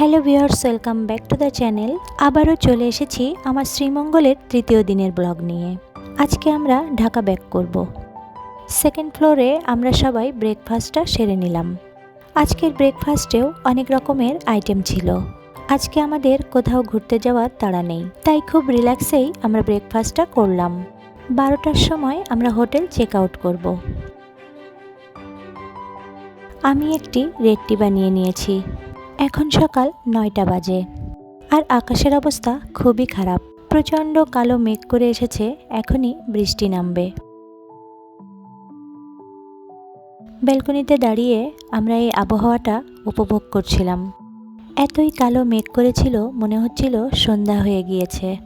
Hello viewers, welcome back to the channel. আবারও চলে এসেছি আমার শ্রীমঙ্গলের তৃতীয় দিনের ব্লগ নিয়ে। আজকে আমরা ঢাকা ব্যাক করব। সেকেন্ড ফ্লোরে আমরা সবাই ব্রেকফাস্টটা সেরে নিলাম। আজকের ব্রেকফাস্টেও অনেক রকমের আইটেম ছিল। আজকে আমাদের কোথাও ঘুরতে যাওয়ার তাড়া নেই। তাই খুব রিল্যাক্সেই আমরা ব্রেকফাস্টটা করলাম। বারোটার সময় আমরা হোটেল চেক আউট করব। আমি একটি রেড টি বানিয়ে নিয়েছি। এখন সকাল নয়টা বাজে। আর আকাশের অবস্থা খুবই খারাপ। প্রচণ্ড কালো মেঘ করে এসেছে, এখনই বৃষ্টি নামবে। ব্যালকনিতে দাঁড়িয়ে আমরা এই আবহাওয়াটা উপভোগ করছিলাম। এতই কালো মেঘ করেছিল, মনে হচ্ছিল সন্ধ্যা হয়ে গিয়েছে।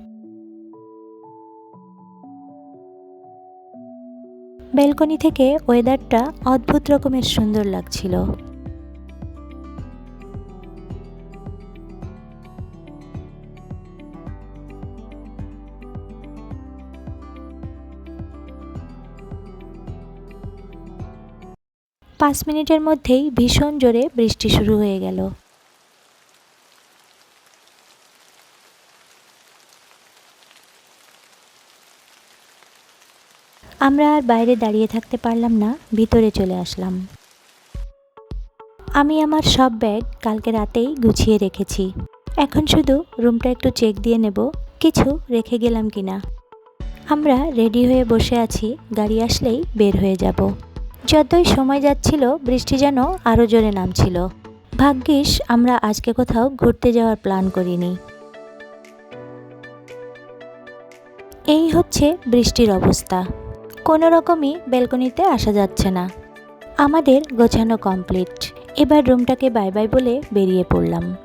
ব্যালকনি থেকে ওয়েদারটা অদ্ভুত রকমের সুন্দর লাগছিল। পাঁচ মিনিটের মধ্যেই ভীষণ জোরে বৃষ্টি শুরু হয়ে গেল। আমরা আর বাইরে দাঁড়িয়ে থাকতে পারলাম না, ভিতরে চলে আসলাম। আমি আমার সব ব্যাগ কালকে রাতেই গুছিয়ে রেখেছি। এখন শুধু রুমটা একটু চেক দিয়ে নেব, কিছু রেখে গেলাম কিনা। আমরা রেডি হয়ে বসে আছি, গাড়ি আসলেই বের হয়ে যাব। যতই সময় যাচ্ছিল, বৃষ্টি যেন আরও জোরে নামছিল। ভাগ্যিস, আমরা আজকে কোথাও ঘুরতে যাওয়ার প্ল্যান করিনি। এই হচ্ছে বৃষ্টির অবস্থা। কোনো রকমই ব্যালকনিতে আসা যাচ্ছে না। আমাদের গোছানো কমপ্লিট। এবার রুমটাকে বাই বাই বলে বেরিয়ে পড়লাম।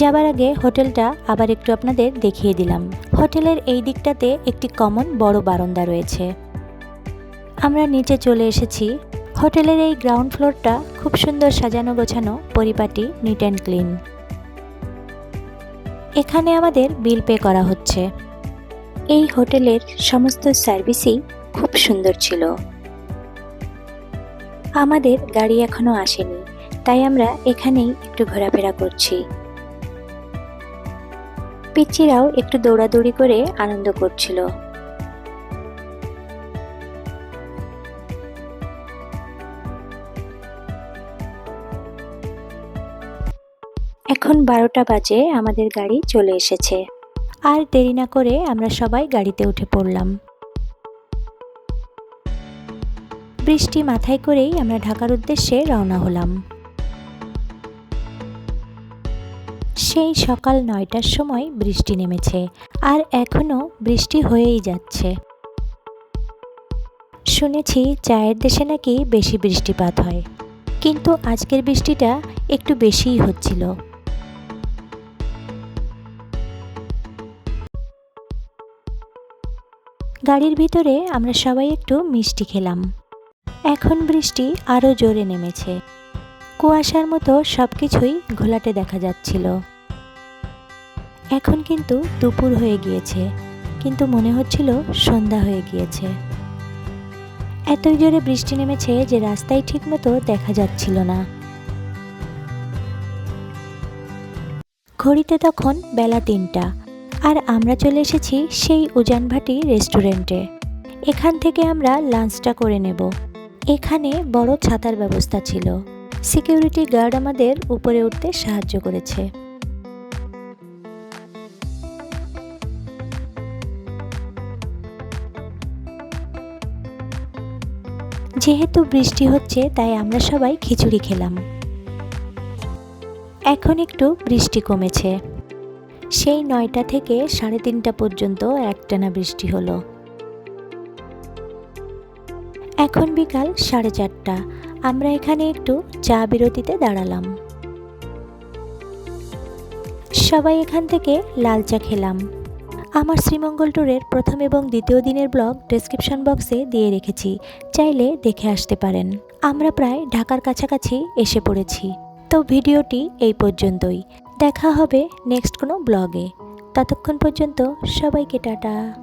যাবার আগে হোটেলটা আবার একটু আপনাদের দেখিয়ে দিলাম। হোটেলের এই দিকটাতে একটি কমন বড় বারান্দা রয়েছে। আমরা নিচে চলে এসেছি। হোটেলের এই গ্রাউন্ড ফ্লোরটা খুব সুন্দর সাজানো গোছানো, পরিপাটি নিট অ্যান্ড ক্লিন এখানে আমাদের বিল পে করা হচ্ছে। এই হোটেলের সমস্ত সার্ভিসই খুব সুন্দর ছিল। আমাদের গাড়ি এখনও আসেনি, তাই আমরা এখানেই একটু ঘোরাফেরা করছি। পিচ্চিরাও একটু দৌড়াদৌড়ি করে আনন্দ করছিল। এখন বারোটা বাজে, আমাদের গাড়ি চলে এসেছে। আর দেরি না করে আমরা সবাই গাড়িতে উঠে পড়লাম। বৃষ্টি মাথায় করেই আমরা ঢাকার উদ্দেশ্যে রওনা হলাম। সেই সকাল নয়টার সময় বৃষ্টি নেমেছে আর এখনও বৃষ্টি হয়েই যাচ্ছে। শুনেছি চায়ের দেশে নাকি বেশি বৃষ্টিপাত হয়। কিন্তু আজকের বৃষ্টিটা একটু বেশিই হচ্ছিল। গাড়ির ভিতরে আমরা সবাই একটু মিষ্টি খেলাম। এখন বৃষ্টি আরও জোরে নেমেছে। কুয়াশার মতো সব কিছুই ঘোলাটে দেখা যাচ্ছিল। এখন কিন্তু দুপুর হয়ে গিয়েছে, কিন্তু মনে হচ্ছিল সন্ধ্যা হয়ে গিয়েছে। এতই জোরে বৃষ্টি নেমেছে যে রাস্তায় ঠিকমতো দেখা যাচ্ছিল না। ঘড়িতে তখন বেলা তিনটা, আর আমরা চলে এসেছি সেই উজানভাটি রেস্টুরেন্টে। এখান থেকে আমরা লাঞ্চটা করে নেব। এখানে বড় ছাতার ব্যবস্থা ছিল। সিকিউরিটি গার্ড আমাদের উপরে উঠতে সাহায্য করেছে। যেহেতু বৃষ্টি হচ্ছে, তাই আমরা সবাই খিচুড়ি খেলাম। এখন একটু বৃষ্টি কমেছে। সেই নয়টা থেকে সাড়ে তিনটা পর্যন্ত একটানা বৃষ্টি হলো। এখন বিকাল সাড়ে চারটা। আমরা এখানে একটু চা বিরতিতে দাঁড়ালাম। সবাই এখান থেকে লাল চা খেলাম। আমার শ্রীমঙ্গল ট্যুরের প্রথম এবং দ্বিতীয় দিনের ব্লগ ডেসক্রিপশন বক্সে দিয়ে রেখেছি। চাইলে দেখে আসতে পারেন। আমরা প্রায় ঢাকার কাছাকাছি এসে পড়েছি। তো ভিডিওটি এই পর্যন্তই। দেখা হবে নেক্সট কোনো ব্লগে। ততক্ষণ পর্যন্ত সবাইকে টাটা।